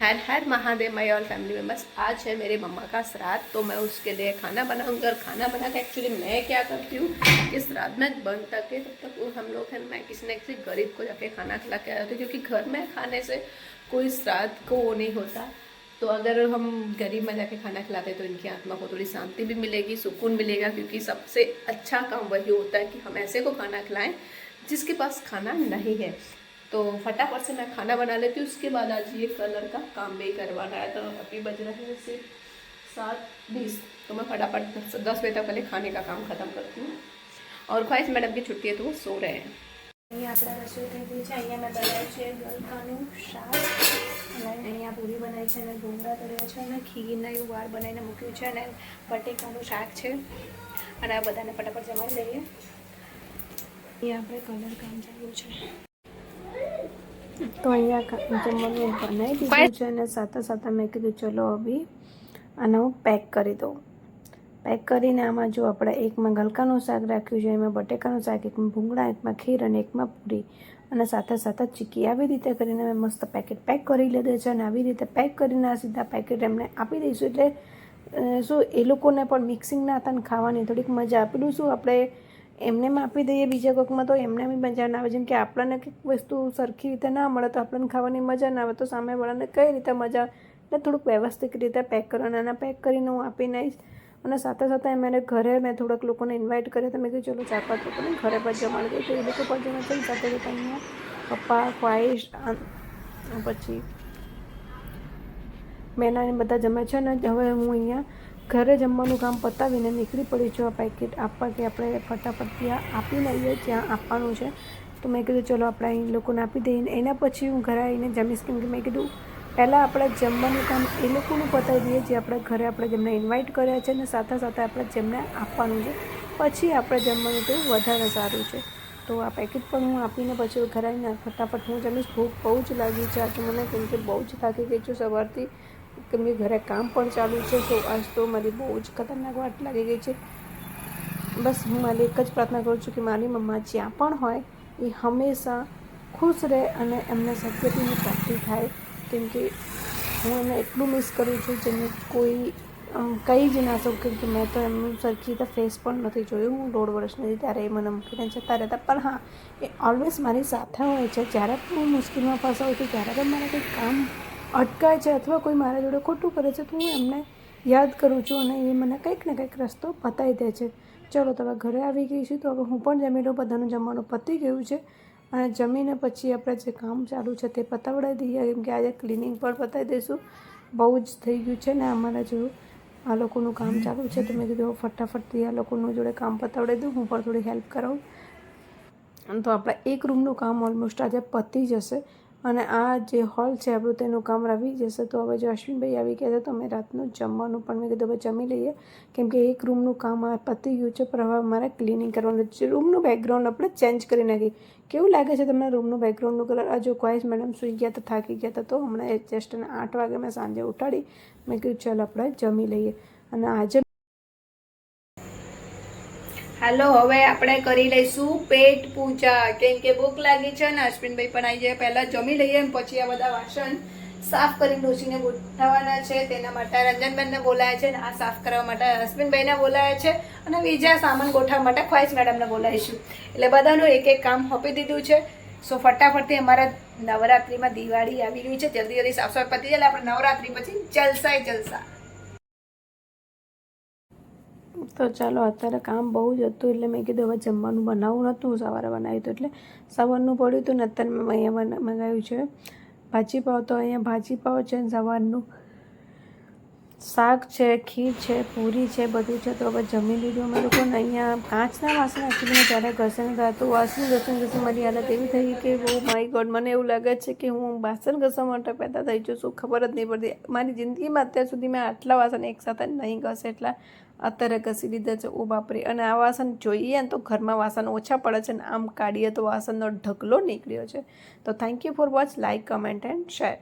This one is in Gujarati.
हर हर महादेव माई और फैमिली मेंबर्स आज है मेरे मम्मा का श्राद्ध तो मैं उसके लिए खाना बनाऊँगी और खाना बना के एक्चुअली मैं क्या करती हूँ? कि श्राद्ध में बन तक तब तक वो हम लोग हैं, मैं किसी न किसी गरीब को जाके खाना खिला के आती हूँ, क्योंकि घर में खाने से कोई श्राद्ध को वो नहीं होता। तो अगर हम गरीब में जाके खाना खिलाते तो इनकी आत्मा को थोड़ी शांति भी मिलेगी, सुकून मिलेगा, क्योंकि सबसे अच्छा काम वही होता है कि हम ऐसे को खाना खिलाएँ जिसके पास खाना नहीं है। तो फटाफट से मैं खाना बना लेती हूँ उसके बाद आज ये कलर का काम भी करवाना है तो अभी बज रहे हैं सिर्फ सात बीस तो मैं फटाफट दस दस बजे तक पहले खाने का काम ख़त्म करती हूँ और ख्वाहिश मैडम की छुट्टी है तो वो सो रहे हैं અહીંયા આપણા રસોઈ થઈ ગઈ છે અહીંયા મેં બનાવ્યું છે ગલકાનું શાક અને અહીંયા પૂરી બનાવી છે અને ડુંગળા તળ્યા છે અને ખીરના એવું વાળ બનાવીને મૂક્યું છે અને બટેકાનું શાક છે અને આ બધાને ફટાફટ જમાડી દઈએ અહીંયા આપણે કલર કામ ચાલુ છે તો અહીંયા જમવાનું બનાવી દીધું છે અને સાથે સાથે મેં કીધું ચલો અભી આને હું પેક કરી દઉં. પેક કરીને આમાં જો આપણે એકમાં ગલકાનું શાક રાખ્યું છે એમાં બટેકાનું શાક એકમાં ભૂંગળા એકમાં ખીર અને એકમાં પૂરી અને સાથે સાથે ચીકી આવી રીતે કરીને મેં મસ્ત પેકેટ પેક કરી લીધે છે અને આવી રીતે પેક કરીને આ સીધા પેકેટ એમને આપી દઈશું. એટલે શું એ લોકોને પણ મિક્સિંગ ના હતા ને ખાવાની થોડીક મજા આપેલું શું આપણે એમને આપી દઈએ બીજા કોઈકમાં તો એમને બી મજા ના આવે. જેમ કે આપણને કંઈક વસ્તુ સરખી રીતે ના મળે તો આપણને ખાવાની મજા ના આવે. તો સામેવાળાને કઈ રીતે મજા એટલે થોડુંક વ્યવસ્થિત રીતે પેક કરવાના અને પેક કરીને હું આપી નાખીશ અને સાથે સાથે મેં ઘરે મેં થોડાક લોકોને ઇન્વાઇટ કર્યા. તો મેં કીધું, ચલો ચાર પાંચ લોકોને ઘરે પણ જમાડી દઉં તો એ લોકો પણ જમા સાથે અહીંયા પપ્પા ખ્વાહિશ પછી એ બધા જમે છે ને, હવે હું અહીંયા ઘરે જમવાનું કામ પતાવીને નીકળી પડી છું આ પેકેટ આપવા કે આપણે ફટાફટ ત્યાં આપી લઈએ જ્યાં આપવાનું છે. તો મેં કીધું, ચલો, આપણે અહીં લોકોને આપી દઈએ. એના પછી હું ઘરે આવીને જમીશ. કેમ કે મેં કીધું, પહેલાં આપણે જમવાનું કામ એ લોકોનું પતાવી દઈએ જે આપણે ઘરે આપણે જેમને ઇન્વાઇટ કર્યા છે ને સાથે સાથે આપણે જેમને આપવાનું છે. પછી આપણે જમવાનું તો વધારે સારું છે. તો આ પેકેટ પણ હું આપીને પછી ઘરે આવીને ફટાફટ હું જમીશ. ભૂખ બહુ જ લાગી છે. આજે મને કેમ કે બહુ જ થાકી ગઈ છું સવારથી. કેમ મેં ઘરે કામ પણ ચાલુ છે તો આજ તો મારી બહુ જ ખતરનાક વાટ લાગી ગઈ છે. બસ હું મારી એક જ પ્રાર્થના કરું છું કે મારી મમ્મા જ્યાં પણ હોય, એ હંમેશા ખુશ રહે અને એમને સત્યથીની પ્રાપ્તિ થાય. કેમ કે હું એને એટલું મિસ કરું છું જેને કોઈ કહી જ ના શકું કેમ કે મેં તો એમનું સરખી રીતે ફેસ પણ નથી જોયું. હું દોઢ વર્ષની નથી ત્યારે એ મને મૂકીને જતા રહેતા. પણ હા, એ ઓલવેઝ મારી સાથે હોય છે. જ્યારે પણ હું મુશ્કેલમાં ફસાવું છું, ત્યારે પણ મારે કંઈક કામ અટકાય છે અથવા કોઈ મારા જોડે ખોટું કરે છે તો હું એમને યાદ કરું છું અને એ મને કંઈક ને કંઈક રસ્તો પતાવી દે છે. ચલો, તો ઘરે આવી ગઈ છું તો હવે હું પણ જમી લઉં બધાનું જમવાનું પતી ગયું છે. અને જમીને પછી આપણે જે કામ ચાલુ છે તે પતાવડાવી દઈએ. કેમ કે આજે ક્લિનિંગ પણ પતાવી દઈશું. બહુ જ થઈ ગયું છે ને અમારા જેવું. આ લોકોનું કામ ચાલુ છે તો મેં કીધું ફટાફટથી આ લોકોનું જોડે કામ પતાવડાવી દઉં. હું પણ થોડી હેલ્પ કરાવું. તો આપણા એક રૂમનું કામ ઓલમોસ્ટ આજે પતી જશે. અને આ જે હોલ છે, આપણું તેનું કામ રવી જશે. તો હવે જો અશ્વિનભાઈ આવી ગયા છે, તો અમે રાતનું જમવાનું પણ મેં કીધું, હવે જમી લઈએ. કેમ કે એક રૂમનું કામ આ પતી ગયું છે, પણ હવે મારે ક્લિનિંગ કરવાનું છે. રૂમનું બેકગ્રાઉન્ડ આપણે ચેન્જ કરી નાખી કેવું લાગે છે તમને રૂમનું બેકગ્રાઉન્ડનું કલર આ જો ક્વાઇસ મેડમ સૂઈ ગયા હતા થાકી ગયા હતા તો હમણાં જસ્ટ આઠ વાગે મેં સાંજે ઉઠાડી. મેં કીધું, ચાલ આપણે જમી લઈએ. અને આજે હાલો, હવે આપણે કરી લઈશું પેટ પૂજા. કેમ કે ભૂખ લાગી છે ને, અશ્વિનભાઈ પણ આવી જાય પહેલાં જમી લઈએ એમ પછી આ બધા વાસણ સાફ કરી ડોસીને ગોઠવવાના છે. તેના માટે રંજનબેનને બોલાયા છે ને, આ સાફ કરવા માટે અશ્વિનભાઈને બોલાયા છે. અને બીજા સામાન ગોઠવવા માટે ખ્વાઈશ મેડમને બોલાવીશું. એટલે બધાનું એક એક કામ સોંપી દીધું છે. સો ફટાફટથી અમારા નવરાત્રિમાં દિવાળી આવી રહી છે. જલ્દી જલ્દી સાફ સફાઈ પતી જાય આપણે નવરાત્રિ પછી જલસાય જલસા. તો ચાલો, અત્યારે કામ બહુ જ હતું એટલે મેં કીધું હવે જમવાનું બનાવવું નહોતું, સવારે બનાવ્યું હતું એટલે સવારનું પડ્યું હતું ને અત્યારે મેં અહીંયા મંગાવ્યું છે. ભાજી પાવ તો અહીંયા ભાજી પાવ છે ને સવારનું. શાક છે, ખીર છે, પૂરી છે, બધું છે. તો હવે જમી લીધું અમે લોકોને અહીંયા કાચના વાસણ એકચ્યુઅલી ત્યારે ઘસણ ગયા તો વાસણ ઘસણ ઘસી મારી હાલત એવી થઈ કે બહુ, માય ગોડ, મને એવું લાગે છે કે હું વાસણ ઘસવા માટે પેદા થઈ છું. શું ખબર જ નહીં પડતી. મારી જિંદગીમાં અત્યાર સુધી મેં આટલા વાસણ એકસાથે નહીં ઘસે એટલા અત્યારે ઘસી લીધા છે. ઓ બાપરે. અને આ વાસણ જોઈએ ને તો ઘરમાં વાસણ ઓછા પડે છે ને આમ કાઢીએ તો વાસણનો ઢગલો નીકળ્યો છે. તો thank you for watch like comment and share